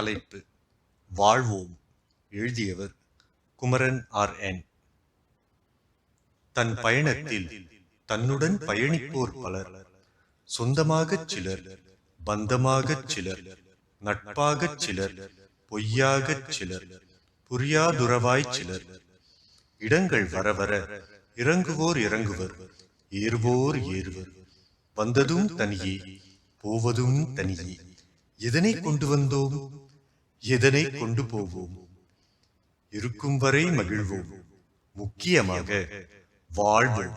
தலைப்பு வாழ்வோம் எழுதியவர் குமரன் ஆர் என். தன் பயணத்தில் தன்னுடன் பயணிப்போர் பலர் சொந்தமாகச் சிலர் பந்தமாகச் சிலர் நட்பாகச் சிலர் பொய்யாகச் சிலர் புரியாதுறவாய் சிலர். இடங்கள் வர வர இறங்குவோர் இறங்குவர் ஏறுவோர் ஏறுவர். வந்ததும் தனியே போவதும் தனியே எதனை கொண்டு வந்தோம்? எதனை கொண்டு போவோம்? இருக்கும் வரை மகிழ்வோம். முக்கியமாக வாழ்வு